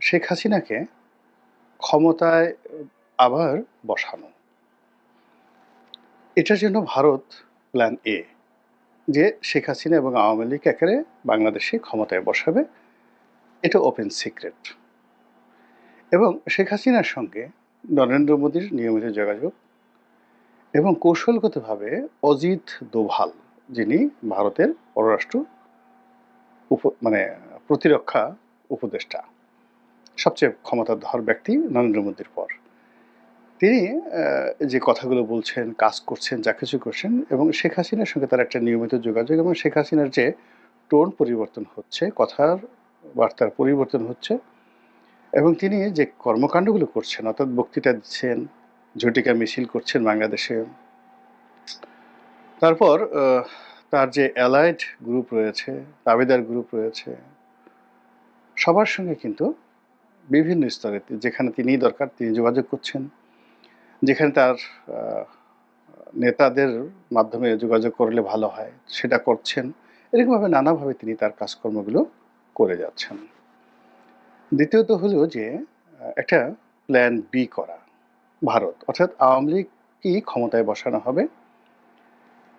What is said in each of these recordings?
শেখ হাসিনাকে ক্ষমতায় আবার বসানো। এটার জন্য ভারত প্ল্যান এ যে শেখ হাসিনা এবং আওয়ামী লীগ একেবারে বাংলাদেশে ক্ষমতায় বসাবে। এটা ওপেন সিক্রেট এবং শেখ হাসিনার সঙ্গে নরেন্দ্র মোদীর নিয়মিত যোগাযোগ এবং কৌশলগতভাবে অজিত দোভাল, যিনি ভারতের পররাষ্ট্র উপ মানে প্রতিরক্ষা উপদেষ্টা সবচেয়ে ক্ষমতাধর ব্যক্তি নরেন্দ্র মোদীর পর। তিনি যে কথাগুলো বলছেন, কাজ করছেন, যা কিছু করছেন এবং শেখ হাসিনার সঙ্গে তার একটা নিয়মিত যোগাযোগ এবং শেখ হাসিনার যে টোন পরিবর্তন হচ্ছে, কথার বার্তার পরিবর্তন হচ্ছে এবং তিনি যে কর্মকাণ্ডগুলো করছেন, অর্থাৎ বক্তৃতা দিচ্ছেন, ঝটিকা মিছিল করছেন বাংলাদেশে, তারপর তার যে অ্যালাইড গ্রুপ রয়েছে, দাবিদার গ্রুপ রয়েছে, সবার সঙ্গে কিন্তু বিভিন্ন স্তরে যেখানে তিনি দরকার, তিনি যোগাযোগ করছেন। যেখানে তার নেতাদের মাধ্যমে যোগাযোগ করলে ভালো হয়, সেটা করছেন। এরকমভাবে নানাভাবে তিনি তার কাজকর্মগুলো করে যাচ্ছেন। দ্বিতীয়ত হলো যে, একটা প্ল্যান বি করা, ভারত। অর্থাৎ আওয়ামী লীগকেই ক্ষমতায় বসানো হবে?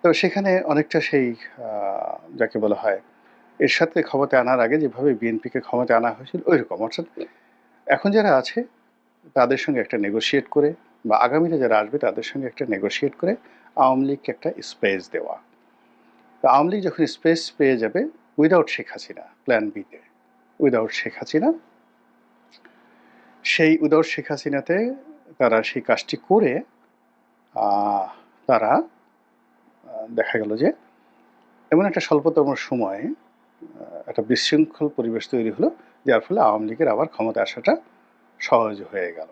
তো সেখানে অনেকটা সেই যাকে বলা হয়, এর সাথে ক্ষমতায় আনার আগে যেভাবে বিএনপিকে ক্ষমতায় আনা হয়েছিল ওই রকম অর্থাৎ এখন যারা আছে, তাদের সঙ্গে একটা নেগোশিয়েট করে বা আগামীতে যারা আসবে, তাদের সঙ্গে একটা নেগোশিয়েট করে আওয়ামী লীগকে একটা স্পেস দেওয়া। তো আওয়ামী লীগ যখন স্পেস পেয়ে যাবে উইদাউট শেখ হাসিনা প্ল্যান বিতে উইদাউট শেখ হাসিনা, সেই উইদাউট শেখ হাসিনাতে তারা সেই কাজটি করে তারা দেখা গেল যে, এমন একটা স্বল্পতম সময়ে একটা বিশৃঙ্খল পরিবেশ তৈরি হলো। যার ফলে আওয়ামী লীগের আবার ক্ষমতা আসাটা সহজ হয়ে গেল।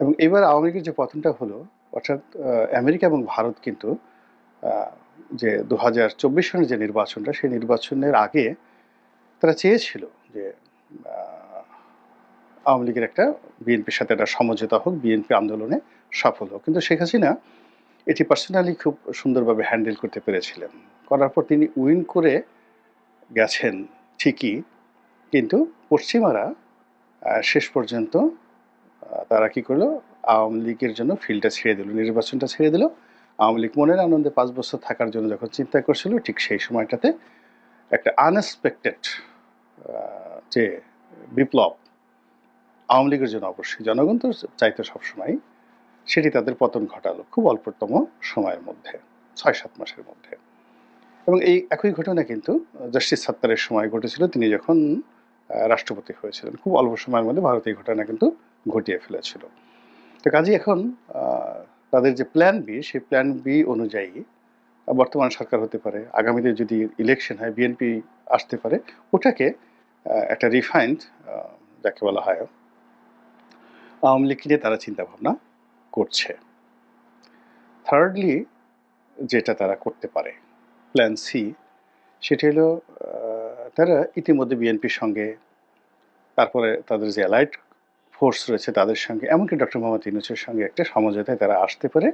এবং এবার আওয়ামী লীগের যে পতনটা হলো, অর্থাৎ আমেরিকা এবং ভারত কিন্তু যে দু হাজার চব্বিশ সনের যে নির্বাচনটা, সেই নির্বাচনের আগে তারা চেয়েছিল যে আওয়ামী লীগের একটা বিএনপির সাথে একটা সমঝোতা হোক, বিএনপি আন্দোলনে সফল হোক। কিন্তু শেখ হাসিনা এটি পার্সোনালি খুব সুন্দরভাবে হ্যান্ডেল করতে পেরেছিলেন। করার পর তিনি উইন করে গেছেন ঠিকই। কিন্তু পশ্চিমারা শেষ পর্যন্ত তারা কি করল? আওয়ামী লীগের জন্য ফিল্ডটা ছেড়ে দিল, নির্বাচনটা ছেড়ে দিল। আওয়ামী লীগ মনের আনন্দে পাঁচ বছর থাকার জন্য যখন চিন্তা করছিল, ঠিক সেই সময়টাতে একটা আনএক্সপেক্টেড যে বিপ্লব আওয়ামী লীগের জন্য অবশ্যই জনগণ তো চাইতো সবসময়, সেটি তাদের পতন ঘটালো খুব অল্পতম সময়ের মধ্যে, ছয় সাত মাসের মধ্যে। এবং এই একই ঘটনা কিন্তু জাস্টিস সাত্তারের সময় ঘটেছিল, তিনি যখন রাষ্ট্রপতি হয়েছিলেন। খুব অল্প সময়ের মধ্যে ভারত এই ঘটনা কিন্তু ঘটিয়ে ফেলেছিল। তো কাজেই এখন তাদের যে প্ল্যান বি সেই প্ল্যান বি অনুযায়ী বর্তমান সরকার হতে পারে, আগামীতে যদি ইলেকশন হয় বিএনপি আসতে পারে, ওটাকে একটা রিফাইন্ড যাকে বলা হয়, আওয়ামী লীগ নিয়ে তারা চিন্তা ভাবনা করছে। থার্ডলি যেটা তারা করতে পারে প্ল্যান সি সেটি হলো তারা ইতিমধ্যে বিএনপির সঙ্গে, তারপরে তাদের যে অ্যালাইড ফোর্স রয়েছে তাদের সঙ্গে, এমনকি ডক্টর মোহাম্মদ ইউনুসের সঙ্গে একটা সমঝোতায় তারা আসতে পারে।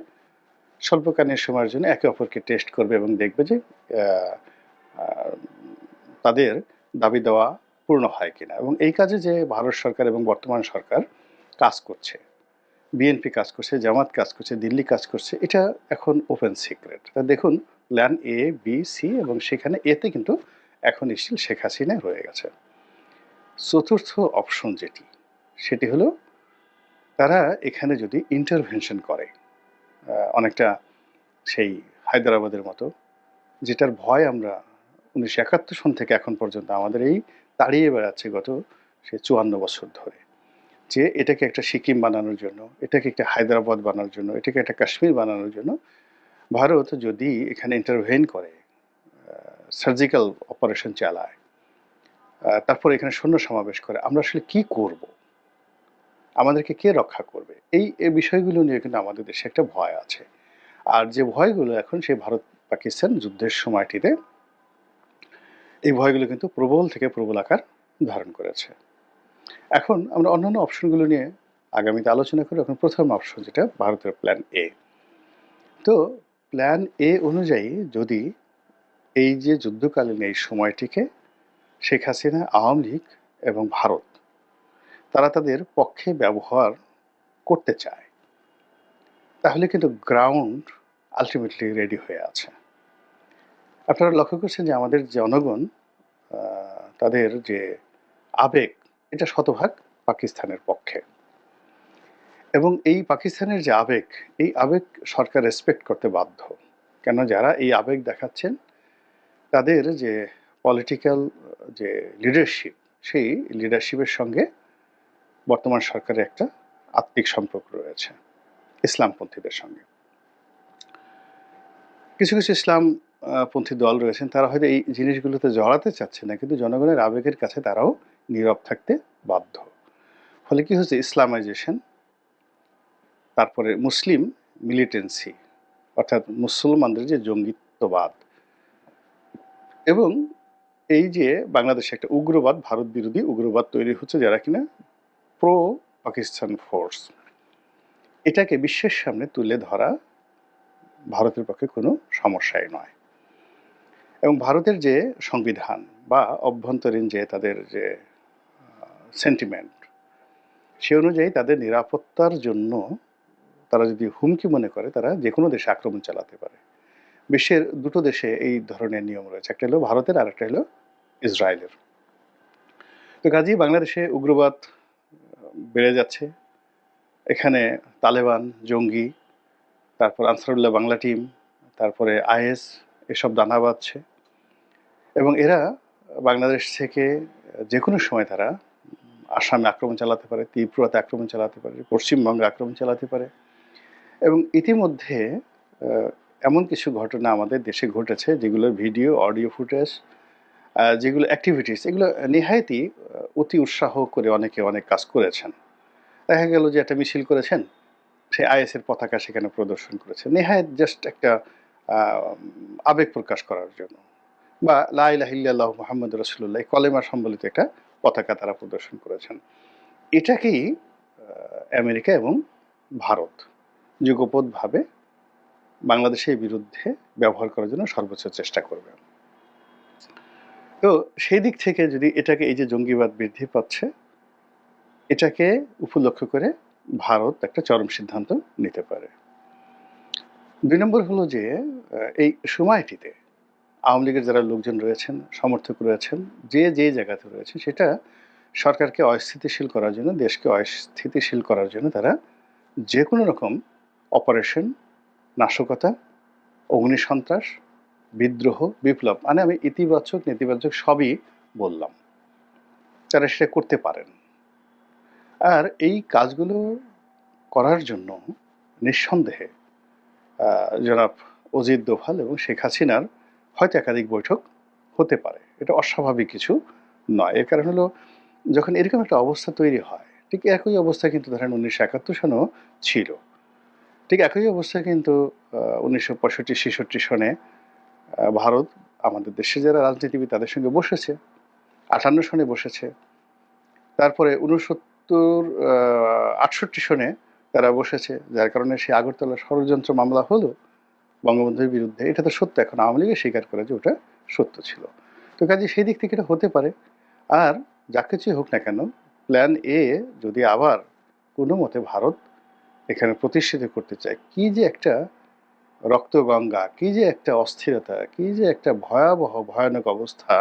স্বল্পকালীন সময়ের জন্য একে অপরকে টেস্ট করবে এবং দেখবে যে তাদের দাবি দেওয়া পূর্ণ হয় কিনা। এবং এই কাজে যে ভারত সরকার এবং বর্তমান সরকার কাজ করছে, বিএনপি কাজ করছে, জামাত কাজ করছে, দিল্লি কাজ করছে, এটা এখন ওপেন সিক্রেট তা দেখুন প্ল্যান এ বি সি এবং সেখানে এতে কিন্তু এখন স্টিল শেখ হাসিনা রয়ে গেছে। চতুর্থ অপশন যেটি, সেটি হলো তারা এখানে যদি ইন্টারভেনশন করে অনেকটা সেই হায়দ্রাবাদের মতো, যেটার ভয় আমরা উনিশশো একাত্তর সন থেকে এখন পর্যন্ত আমাদের এই তাড়িয়ে বেড়াচ্ছে গত সে চুয়ান্ন বছর ধরে। যে এটাকে একটা সিকিম বানানোর জন্য, এটাকে একটা হায়দ্রাবাদ বানানোর জন্য, এটাকে একটা কাশ্মীর বানানোর জন্য, ভারত যদি এখানে ইন্টারভেন করে সার্জিক্যাল অপারেশন চালায়। তারপর এখানে সৈন্য সমাবেশ করে। আমরা আসলে কি করব? আমাদেরকে কে রক্ষা করবে? এই বিষয়গুলো নিয়ে কিন্তু আমাদের দেশে একটা ভয় আছে। আর যে ভয়গুলো এখন সেই ভারত পাকিস্তান যুদ্ধের সময়টিতে, এই ভয়গুলো কিন্তু প্রবল থেকে প্রবল আকার ধারণ করেছে। এখন আমরা অন্যান্য অপশনগুলো নিয়ে আগামীতে আলোচনা করি। এখন প্রথম অপশন যেটা, ভারতের প্ল্যান এ তো প্ল্যান এ অনুযায়ী যদি এই যে যুদ্ধকালীন এই সময়টিকে শেখ হাসিনা, আওয়ামী লীগ এবং ভারত, তারা তাদের পক্ষে ব্যবহার করতে চায়। তাহলে কিন্তু গ্রাউন্ড আলটিমেটলি রেডি হয়ে আছে। আপনারা লক্ষ্য করছেন যে আমাদের জনগণ তাদের যে আবেগ, এটা শতভাগ পাকিস্তানের পক্ষে। এবং এই পাকিস্তানের যে আবেগ, এই আবেগ সরকার রেসপেক্ট করতে বাধ্য। কেন? যারা এই আবেগ দেখাচ্ছেন তাদের যে পলিটিক্যাল যে লিডারশিপ সেই লিডারশিপের সঙ্গে বর্তমান সরকারের একটা আত্মিক সম্পর্ক রয়েছে ইসলামপন্থীদের সঙ্গে। কিছু কিছু ইসলাম আহ, পন্থী দল রয়েছেন তারা হয়তো এই জিনিসগুলোতে জড়াতে চাচ্ছে না কিন্তু জনগণের আবেগের কাছে তারাও নীরব থাকতে বাধ্য। ফলে কি হচ্ছে? ইসলামাইজেশন তারপরে মুসলিম মিলিটেন্সি অর্থাৎ মুসলমানদের যে জঙ্গিত্ববাদ এবং এই যে বাংলাদেশে একটা উগ্রবাদ, ভারত বিরোধী উগ্রবাদ তৈরি হচ্ছে যারা কিনা প্রো পাকিস্তান ফোর্স এটাকে বিশ্বের সামনে তুলে ধরা ভারতের পক্ষে কোনো সমস্যাই নয়। এবং ভারতের যে সংবিধান বা অভ্যন্তরীণ যে তাদের যে সেন্টিমেন্ট সে অনুযায়ী তাদের নিরাপত্তার জন্য তারা যদি হুমকি মনে করে, তারা যে কোনো দেশে আক্রমণ চালাতে পারে। বিশ্বের দুটো দেশে এই ধরনের নিয়ম রয়েছে। একটা হলো ভারতের আর একটা হলো ইসরায়েলের। তো কাজেই বাংলাদেশে উগ্রবাদ বেড়ে যাচ্ছে। এখানে তালেবান, জঙ্গি, তারপর আনসারুল্লাহ বাংলা টিম, তারপরে আইএস, এসব দানা বাঁধছে। এবং এরা বাংলাদেশ থেকে যে কোনো সময় তারা আসামে আক্রমণ চালাতে পারে, ত্রিপুরাতে আক্রমণ চালাতে পারে, পশ্চিমবঙ্গে আক্রমণ চালাতে পারে। এবং ইতিমধ্যে এমন কিছু ঘটনা আমাদের দেশে ঘটেছে যেগুলোর ভিডিও, অডিও ফুটেজ যেগুলো অ্যাক্টিভিটিস এগুলো নেহায়তি অতি উৎসাহ করে অনেকে অনেক কাজ করেছেন। দেখা গেল যে একটা মিছিল করেছেন, সে আইএসের পতাকা সেখানে প্রদর্শন করেছে। নেহায়ত জাস্ট একটা আবেগ প্রকাশ করার জন্য। বা লাইলাহিল্লাহ মোহাম্মদ রসুল্লাহ কলেমা সম্বলিত একটা পতাকা তারা প্রদর্শন করেছেন। এটাকেই আমেরিকা এবং ভারত যুগপৎভাবে বাংলাদেশের বিরুদ্ধে ব্যবহার করার জন্য সর্বোচ্চ চেষ্টা করবে। তো সেই দিক থেকে যদি এটাকে এই যে জঙ্গিবাদ বৃদ্ধি পাচ্ছে, এটাকে উপলক্ষ করে ভারত একটা চরম সিদ্ধান্ত নিতে পারে। দুই নম্বর হলো যে এই সময়টিতে আওয়ামী লীগের যারা লোকজন রয়েছেন, সমর্থক রয়েছেন, যে যে জায়গাতে রয়েছে, সেটা সরকারকে অস্থিতিশীল করার জন্য, দেশকে অস্থিতিশীল করার জন্য তারা যে কোনো রকম অপারেশন নাশকতা অগ্নিসন্ত্রাস বিদ্রোহ, বিপ্লব মানে আমি ইতিবাচক, নেতিবাচক সবই বললাম। তারা সেটা করতে পারেন। আর এই কাজগুলো করার জন্য নিঃসন্দেহে জনাব অজিত দোভাল এবং শেখ হাসিনার হয়তো একাধিক বৈঠক হতে পারে। এটা অস্বাভাবিক কিছু নয়। এর কারণ হলো, যখন এরকম একটা অবস্থা তৈরি হয়, ঠিক একই অবস্থা কিন্তু ধরেন উনিশশো একাত্তর সনেও ছিল। ঠিক একই অবস্থা কিন্তু উনিশশো পঁয়ষট্টি, ছেষট্টি সনে ভারত আমাদের দেশে যারা রাজনীতিবিদ তাদের সঙ্গে বসেছে, আটান্ন সনে বসেছে। তারপরে উনসত্তর আটষট্টি সনে তারা বসেছে, যার কারণে সেই আগরতলা ষড়যন্ত্র মামলা হলো বঙ্গবন্ধুর বিরুদ্ধে। এটা তো সত্য, এখন আওয়ামী লীগের স্বীকার করে যে ওটা সত্য ছিল। তো কাজে সেই দিক থেকে এটা হতে পারে। আর যা কিছুই হোক না কেন প্ল্যান এ যদি আবার কোনো মতে ভারত এখানে প্রতিষ্ঠিত করতে চায়। কি যে একটা রক্তগঙ্গা, কি যে একটা অস্থিরতা, কি যে একটা ভয়াবহ, ভয়ানক অবস্থা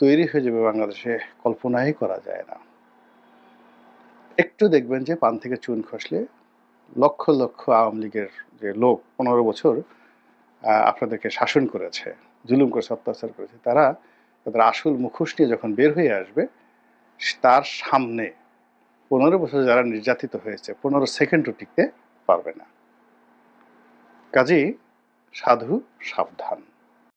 তৈরি হয়ে যাবে বাংলাদেশে, কল্পনাই করা যায় না। একটু দেখবেন যে পান থেকে চুন খসলে লক্ষ লক্ষ আওয়ামী লীগের যে লোক পনেরো বছর আপনাদেরকে শাসন করেছে, জুলুম করেছে, অত্যাচার করেছে, তারা, তাদের আসল মুখোশ নিয়ে যখন বের হয়ে আসবে, তার সামনে পনেরো বছর যারা নির্যাতিত হয়েছে পনেরো সেকেন্ডও টিকতে পারবে না। কাজেই সাধু সাবধান।